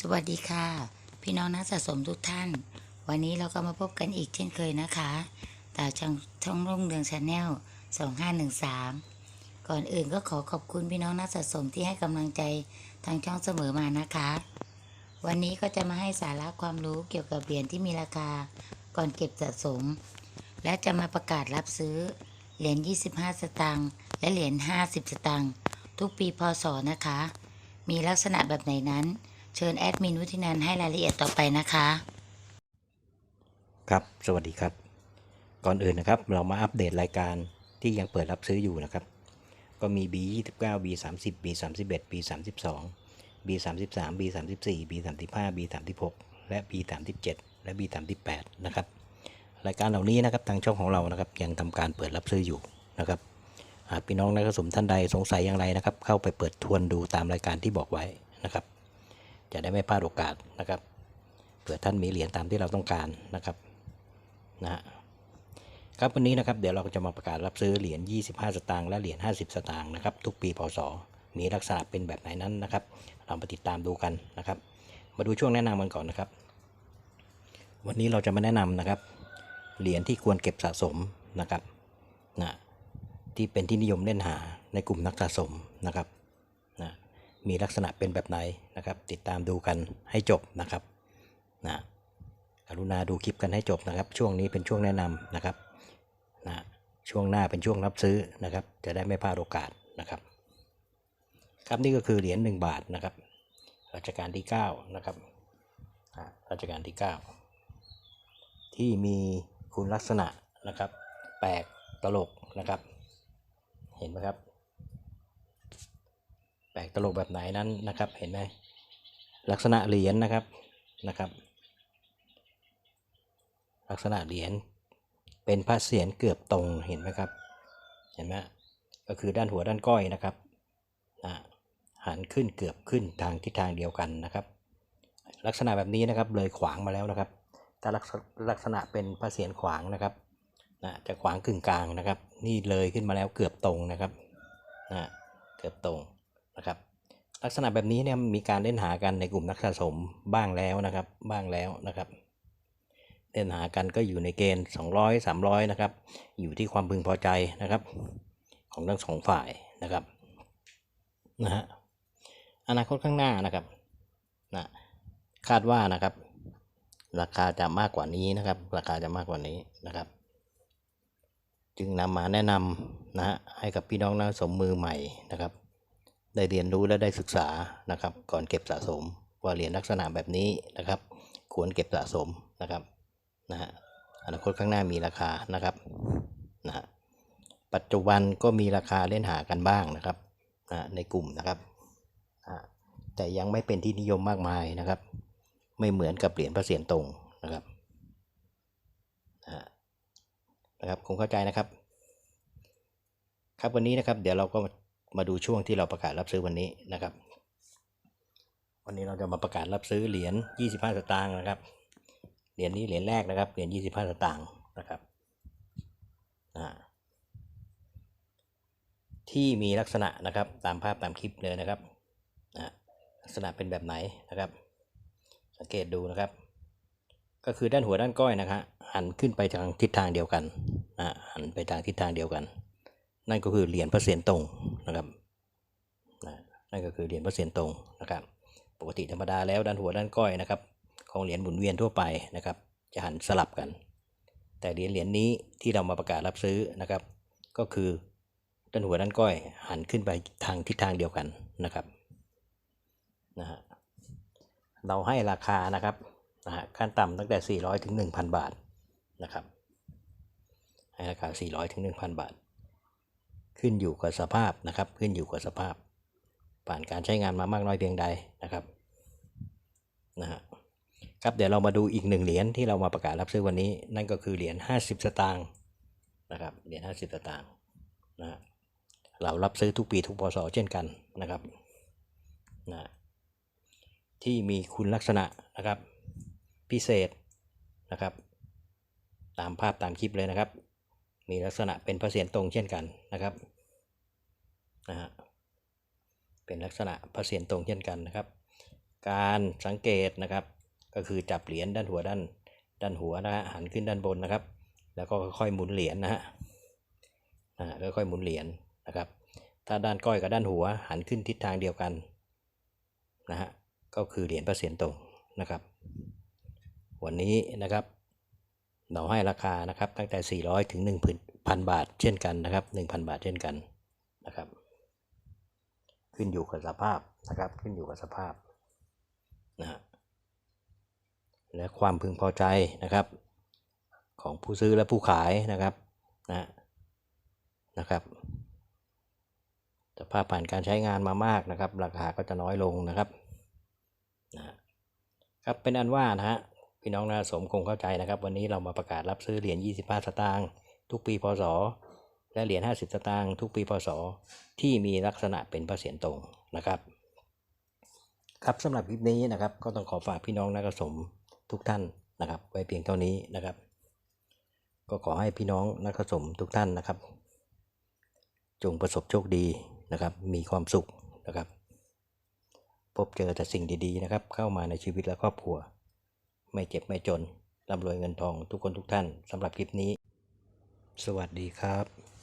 สวัสดีค่ะ พี่น้องนักสะสมทุกท่าน วันนี้เราก็มาพบกันอีกเช่นเคยนะคะตาช่องช่องรุ่งเรืองชาแนล2513 ก่อนอื่นก็ขอขอบคุณพี่น้องนักสะสมที่ให้กำลังใจทางช่องเสมอมานะคะ วันนี้ก็จะมาให้สาระความรู้เกี่ยวกับเหรียญที่มีราคาก่อนเก็บสะสม และจะมาประกาศรับซื้อเหรียญ25 สตางค์และเหรียญ50 สตางค์ทุกปีพศนะคะ มีลักษณะแบบไหนนั้น เชิญแอดมินวุฒินันให้รายละเอียดต่อไปนะคะ ครับ สวัสดีครับ ก่อนอื่นนะครับ เรามาอัปเดตรายการที่ยังเปิดรับซื้ออยู่นะครับ ก็มี B 29 B 30 B 31 B 32 B 33 B 34 B 35 B 36 และ B 37 และ B 38 นะครับรายการเหล่านี้นะครับทางช่องของเรานะครับยังทำการเปิดรับซื้ออยู่นะครับหากพี่น้องนักสมท่านใดสงสัยอย่างไรนะครับ เข้าไปเปิดทวนดูตามรายการที่บอกไว้นะครับ ได้ไม่พลาดโอกาสนะครับเผื่อท่านมีเหรียญตามที่เราต้องการนะครับนะฮะครับวันนี้นะครับเดี๋ยวเราจะมาประกาศรับซื้อเหรียญ 25 สตางค์และเหรียญ 50 สตางค์นะครับทุกปีพศมีลักษณะเป็นแบบไหนนั้นนะครับ เรามาติดตามดูกันนะครับ มาดูช่วงแนะนำกันก่อนนะครับ วันนี้เราจะมาแนะนำนะครับ เหรียญที่ควรเก็บสะสมนะครับนะที่เป็นที่นิยมเล่นหาในกลุ่มนักสะสมนะครับ มีลักษณะเป็นแบบไหนนะครับ ติดตามดูกันให้จบนะครับนะกรุณาดูคลิปกันให้จบนะครับ ช่วงนี้เป็นช่วงแนะนำนะครับนะช่วงหน้าเป็นช่วงรับซื้อนะครับ จะได้ไม่พลาดโอกาสนะครับ ครับนี่ก็คือเหรียญ1บาทนะครับรัชกาลที่9นะครับอ่ารัชกาลที่ 9 ที่มีคุณลักษณะนะครับ แปลกตลกนะครับ เห็นไหมครับ แปลกตลกแบบไหนนั้นนะครับ เห็นไหมลักษณะเหรียญนะครับนะครับ ลักษณะเหรียญเป็นพระเศียรเกือบตรงเห็นไหมครับ เห็นไหมก็คือด้านหัวด้านก้อยนะครับนะหันขึ้นเกือบขึ้นทางทิศทางเดียวกันนะครับ ลักษณะแบบนี้นะครับเลยขวางมาแล้วนะครับถ้าลักษลักษณะเป็นพระเศียรขวางนะครับนะจะขวางกึ่งกลางนะครับ นี่เลยขึ้นมาแล้วเกือบตรงนะครับนะเกือบตรง นะครับลักษณะแบบนี้เนี่ยมีการเล่นหากันในกลุ่มนักสะสมบ้างแล้วนะครับบ้างแล้วนะครับเล่นหากันก็อยู่ในเกณฑ์ 200 300นะครับอยู่ที่ความพึงพอใจนะครับ ของทั้งสองฝ่ายนะครับนะฮะอนาคตข้างหน้านะครับนะคาดว่านะครับ ราคาจะมากกว่านี้นะครับ ราคาจะมากกว่านี้นะครับ จึงนำมาแนะนำนะฮะให้กับพี่น้องนักสะสมมือใหม่นะครับ ได้เรียนรู้และได้ศึกษานะครับ ก่อนเก็บสะสม ว่าเหรียญลักษณะแบบนี้นะครับ ควรเก็บสะสมนะครับนะฮะอนาคตข้างหน้ามีราคานะครับนะฮะปัจจุบันก็มีราคาเล่นหากันบ้างนะครับนะในกลุ่มนะครับอ่าแต่ยังไม่เป็นที่นิยมมากมายนะครับ ไม่เหมือนกับเหรียญพระเศียรตรงนะครับนะฮะนะครับคงเข้าใจนะครับ ครับวันนี้นะครับ เดี๋ยวเราก็ มาดูช่วงที่เราประกาศรับซื้อวันนี้นะครับ วันนี้เราจะมาประกาศรับซื้อเหรียญ 25 สตางค์นะครับ เหรียญนี้เหรียญแรกนะครับ เหรียญ 25 สตางค์นะครับ ที่มีลักษณะนะครับตามภาพตามคลิปเลยนะครับ ลักษณะเป็นแบบไหนนะครับ สังเกตดูนะครับ ก็คือด้านหัวด้านก้อยนะครับหันขึ้นไปทางทิศทางเดียวกันนะหันไปทางทิศทางเดียวกัน นั่นก็คือเหรียญพระเศียรตรงนะครับนั่นก็คือเหรียญพระเศียรตรงนะครับ ปกติธรรมดาแล้วด้านหัวด้านก้อยนะครับ ของเหรียญหมุนเวียนทั่วไปนะครับ จะหันสลับกัน แต่เหรียญเหรียญนี้ที่เรามาประกาศรับซื้อนะครับ ก็คือด้านหัวด้านก้อยหันขึ้นไปทางทิศทางเดียวกันนะครับนะฮะเราให้ราคานะครับนะฮะขั้นต่ำตั้งแต่ 400 ถึง 1,000 บาทนะครับให้ราคา 400 ถึง 1,000 บาท ขึ้นอยู่กับสภาพนะครับ ขึ้นอยู่กับสภาพ ผ่านการใช้งานมามากน้อยเพียงใดนะครับนะฮะครับเดี๋ยวเรามาดูอีกหนึ่งเหรียญที่เรามาประกาศรับซื้อวันนี้ นั่นก็คือเหรียญ50 สตางค์นะครับเหรียญ50 สตางค์นะฮะเรารับซื้อทุกปีทุกพศเช่นกันนะครับนะที่มีคุณลักษณะนะครับพิเศษนะครับ ตามภาพตามคลิปเลยนะครับ มีลักษณะเป็นพระเศียรตรงเช่นกันนะครับนะฮะเป็นลักษณะพระเศียรตรงเช่นกันนะครับ การสังเกตนะครับ ก็คือจับเหรียญด้านหัวด้านด้านหัวนะฮะหันขึ้นด้านบนนะครับ แล้วก็ค่อยๆหมุนเหรียญนะฮะนะฮะค่อยๆหมุนเหรียญนะครับ ถ้าด้านก้อยกับด้านหัวหันขึ้นทิศทางเดียวกันนะฮะก็คือเหรียญเปอร์เซ็นต์ตรงนะครับ วันนี้นะครับ เราให้ราคานะครับตั้งแต่ 400 ถึง 1,000 บาทเช่นกันนะครับ 1,000 บาทเช่นกันนะครับ ขึ้นอยู่กับสภาพนะครับ ขึ้นอยู่กับสภาพนะฮะและความพึงพอใจนะครับ ของผู้ซื้อและผู้ขายนะครับนะนะครับสภาพผ่านการใช้งานมามากนะครับ ราคาก็จะน้อยลงนะครับนะฮะครับเป็นอันว่านะฮะ พี่น้องนาสมคงเข้าใจนะครับ วันนี้เรามาประกาศรับซื้อเหรียญ 25 สตางค์ทุกปีพศ และเหรียญ 50 สตางค์ทุกปีพศ ที่มีลักษณะเป็นพระเศียรตรงนะครับ ครับสำหรับคลิปนี้นะครับ ก็ต้องขอฝากพี่น้องนักสมทุกท่านนะครับ ไว้เพียงเท่านี้นะครับ ก็ขอให้พี่น้องนักสมทุกท่านนะครับ จงประสบโชคดีนะครับ มีความสุขนะครับ พบเจอแต่สิ่งดีๆนะครับ เข้ามาในชีวิตและครอบครัว ไม่เจ็บไม่จนร่ำรวยเงินทองทุกคนทุกท่านสำหรับคลิปนี้ สวัสดีครับ